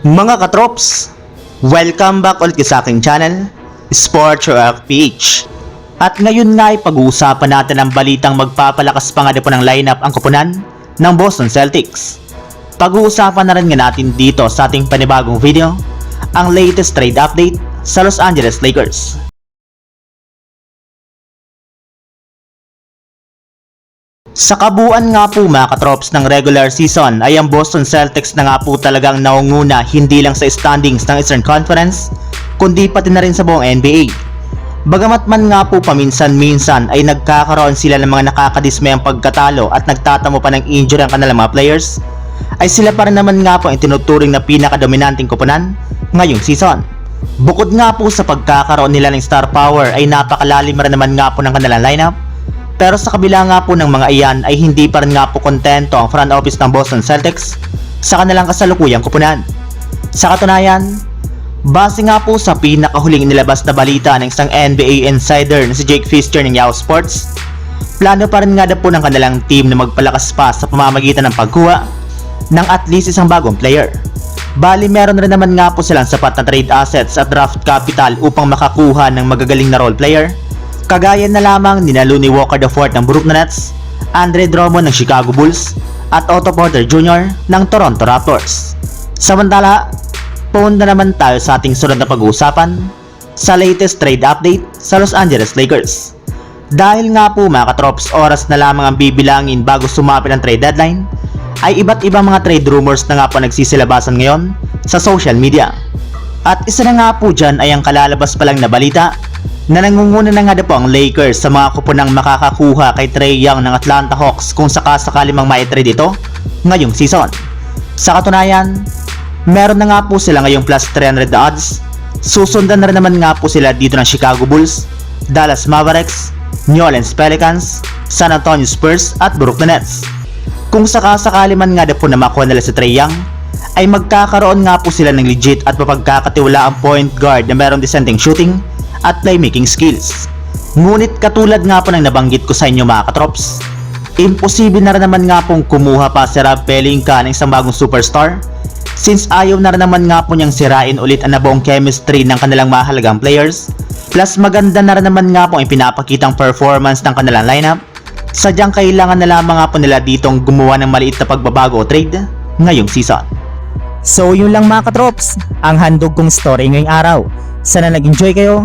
Mga katrops, welcome back ulit sa aking channel, Sports Rock PH. At ngayon nga ay pag-uusapan natin ang balitang magpapalakas pa nga po ng lineup ang kupunan ng Boston Celtics. Pag-uusapan na rin nga natin dito sa ating panibagong video, ang latest trade update sa Los Angeles Lakers. Sa kabuuan nga po mga katrops ng regular season ay ang Boston Celtics na nga po talagang naunguna hindi lang sa standings ng Eastern Conference kundi pati na rin sa buong NBA. Bagamat man nga po paminsan-minsan ay nagkakaroon sila ng mga nakakadismayang pagkatalo at nagtatamo pa ng injury ang kanilang mga players, ay sila pa rin naman nga po ang tinuturing na pinakadominanting koponan ngayong season. Bukod nga po sa pagkakaroon nila ng star power ay napakalalim rin naman nga po ng kanilang lineup pero sa kabila nga po ng mga iyan ay hindi pa rin nga po kontento ang front office ng Boston Celtics sa kanilang kasalukuyang kupunan. Sa katunayan, base nga po sa pinakahuling nilabas na balita ng isang NBA insider na si Jake Fischer ng Yahoo Sports, plano pa rin nga na po ng kanilang team na magpalakas pa sa pamamagitan ng pagkuha ng at least isang bagong player. Bali meron rin naman nga po silang sapat na trade assets at draft capital upang makakuha ng magagaling na role player Kagaya na lamang ni Looney Walker IV ng Brooklyn Nets, Andre Drummond ng Chicago Bulls, at Otto Porter Jr. ng Toronto Raptors. Samantala, punta naman tayo sa ating sunod na pag-uusapan sa latest trade update sa Los Angeles Lakers. Dahil nga po mga katrops oras na lamang ang bibilangin bago sumapit ang trade deadline, ay iba't ibang mga trade rumors na nga po nagsisilabasan ngayon sa social media. At isa na nga po dyan ay ang kalalabas pa lang na balita na nangunguna na nga na po ang Lakers sa mga kupunang makakakuha kay Trey Young ng Atlanta Hawks kung sakasakali mang maitrade ito ngayong season. Sa katunayan, meron na nga po sila ngayong plus 300 odds. Susundan na rin naman nga po sila dito ng Chicago Bulls, Dallas Mavericks, New Orleans Pelicans, San Antonio Spurs at Brooklyn Nets. Kung sakasakali man nga na po na makuha nila si Trey Young, ay magkakaroon nga po sila ng legit at mapagkakatiwala ang point guard na merong dissenting shooting at playmaking skills. Ngunit katulad nga po ng nabanggit ko sa inyo mga katrops, imposible na rin naman nga pong kumuha pa si Rob Pelinka ng isang bagong superstar since ayaw na rin naman nga po niyang sirain ulit ang nabuong chemistry ng kanilang mahalagang players plus maganda na rin naman nga po ang pinapakitang performance ng kanilang lineup sadyang kailangan na lamang nga po nila ditong gumawa ng maliit na pagbabago o trade ngayong season. So yun lang mga katrops, ang handog kong story ngayong araw. Sana nag-enjoy kayo,